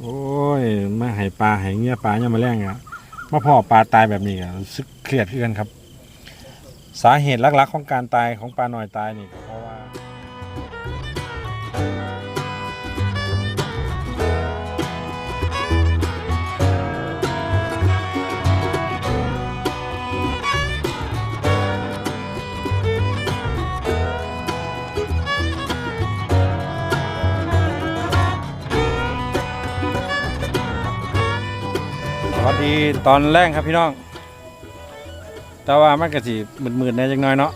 โอ้ยมาให้ปลาให้เงี้ยปลาเนี่ยมาแรงอะมาพ่อปลาตายแบบนี้อะซึกเครียดขึ้นกันครับ สาเหตุหลักๆของการตายของปลาหน่อยตายนี่ สวัสดีตอนแรกครับพี่น้อง แต่ว่ามันก็สิมืดๆแหน่จังน้อยเนาะ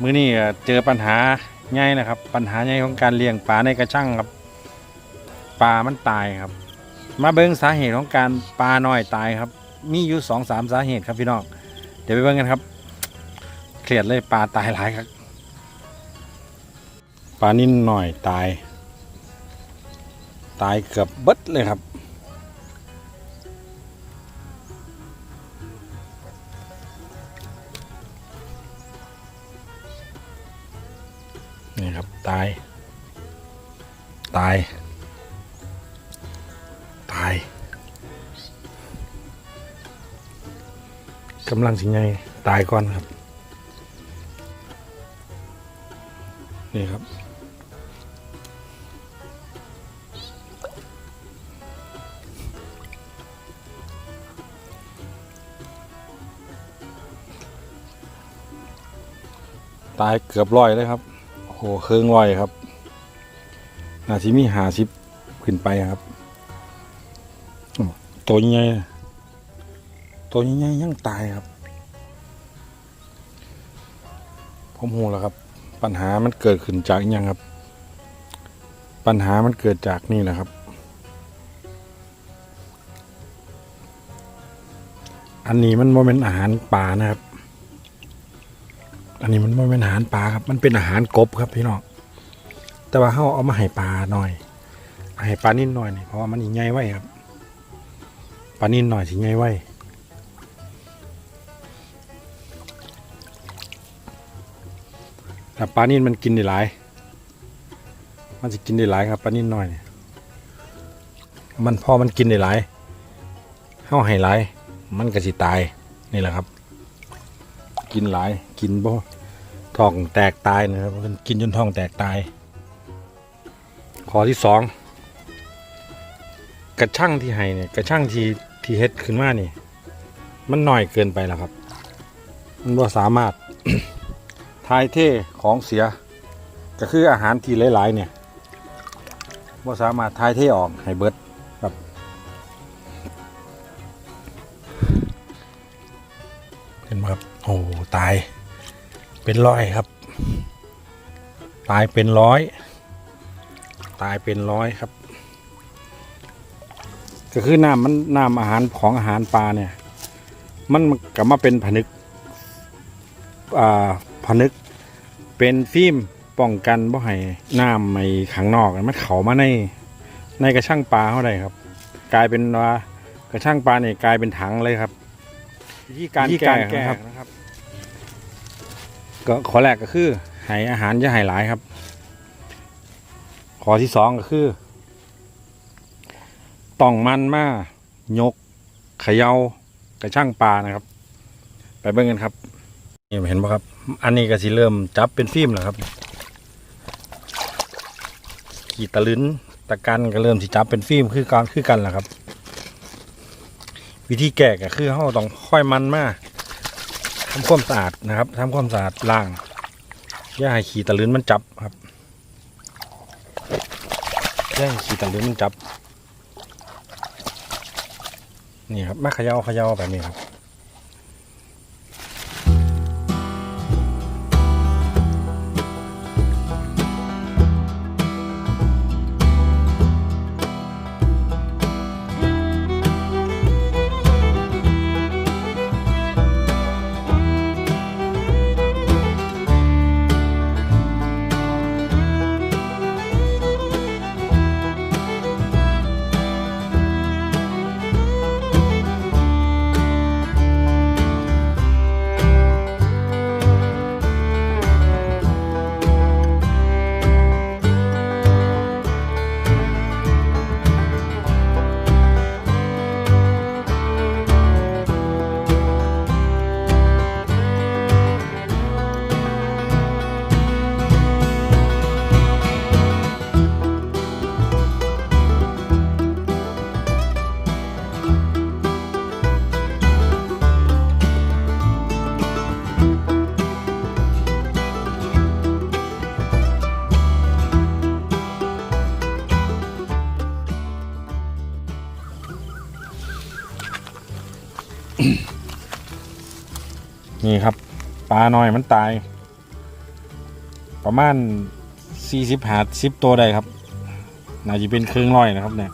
มื้อนี้เจอปัญหาใหญ่นะครับ ปัญหาใหญ่ของการเลี้ยงปลาในกระชังครับปลามันตายครับ มาเบิ่งสาเหตุของการปลาน้อยตายครับ มีอยู่สองสามสาเหตุครับพี่น้องเดี๋ยวไปเบิ่งกันครับเครียดเลยปลาตายหลายครับปลานิ่นหน่อยตาย ตายเกือบเบิดเลยครับ นี่ครับ ตาย ตาย ตายกำลังสิไงตายก่อนครับ นี่ครับตายเกือบร้อยเลยครับ โอ้โหเครื่องร้อยครับนาทีมีหาสิบขึ้นไปครับโอ้ตัวใหญ่ตัวใหญ่ยังตายครับ ผมหูแล้วครับ ปัญหามันเกิดขึ้นจากยังครับ ปัญหามันเกิดจากนี่แหละครับ อันนี้มันโมเป็นอาหารป่านะครับ อันนี้มันไม่เป็นอาหารปลาครับ มันเป็นอาหารกบครับพี่น้อง แต่ว่าเขาเอามาให้ปลาหน่อย ให้ปลานิ่นหน่อยนี่เพราะว่ามันใหญ่ไว้ครับ ปลานิ่นหน่อยสิใหญ่ไว้แต่ปลานิ่นมันกินได้หลาย มันจะกินได้หลายครับปลานิ่นหน่อยเนี่ยมันพอมันกินได้หลายเข้าให้หลาย มันก็สิตายนี่แหละครับ กินหลายกินบ่ท้องแตกตายนะครับมันกินจนท้องแตกตาย ข้อที่สองกระช่างที่ให้เนี่ยกระช่างที่ที่เฮ็ดขึ้นมานี่ มันหน้อยเกินไปแล้วครับ มันบ่สามารถทายเท่ของเสีย ก็คืออาหารที่หลาย ๆ เนี่ยบ่สามารถทายเท่ออกให้เบิด นไหมครับ โอ้ ตาย เป็นร้อยครับ ตายเป็นร้อย ตายเป็นร้อยครับ ก็คือน้ำมันน้ำอาหารของอาหารปลาเนี่ย มันกลับมาเป็นผนึก อ่า ผนึก เป็นฟิล์มป้องกันบ่ให้น้ำในข้างนอกมันเข้ามาใน ในกระช่างปลาเท่าไรครับ กลายเป็นว่ากระช่างปลาเนี่ยกลายเป็นถังเลยครับ วิธีการวิธีการแก้แก้นะครับก็ข้อแรกก็คือให้อาหารจะให้หลายครับข้อที่สองก็คือต้องมันมายกเขยาวกระช่างปลานะครับ ไปเบิ่งกันครับนี่เห็นปะครับ อันนี้ก็สิเริ่มจับเป็นฟิล์มแล้วครับ ขีดตะลึนตะกันก็เริ่มสิจับเป็นฟิล์มคือการคือกันแหละครับ วิธีแกะก็คือเขาต้องค่อยมันมาทำความสะอาดนะครับทำความสะอาดล่างย่าให้ขีตะลื้นมันจับครับย่าให้ขีตะลื้นมันจับ นี่ครับมาเขย่าเขย่าแบบนี้ครับ นี่ครับ ปลาหน่อยมันตาย ประมาณสี่สิบหาสิบตัวได้ครับ น่าจะเป็นครึ่งร้อยนะครับเนี่ย